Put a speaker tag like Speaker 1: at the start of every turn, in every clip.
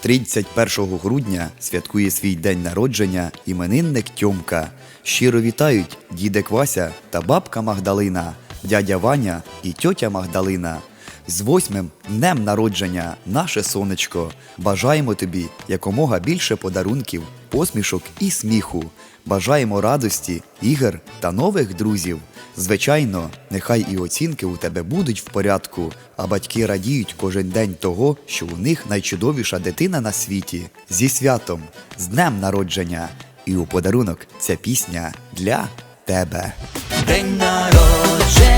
Speaker 1: 31 грудня святкує свій день народження іменинник Тьомка. Щиро вітають дідек Вася та бабка Магдалина, дядя Ваня і тьотя Магдалина. З восьмим днем народження, наше сонечко. Бажаємо тобі якомога більше подарунків, посмішок і сміху. Бажаємо радості, ігор та нових друзів. Звичайно, нехай і оцінки у тебе будуть в порядку, а батьки радіють кожен день того, що у них найчудовіша дитина на світі. Зі святом, з днем народження. І у подарунок ця пісня для тебе.
Speaker 2: День народження,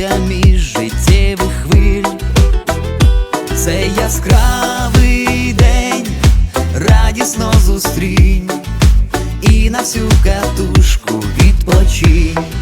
Speaker 2: зичим між життєвих хвиль. Це яскравий день, радісно зустрінь і на всю катушку відпочинь.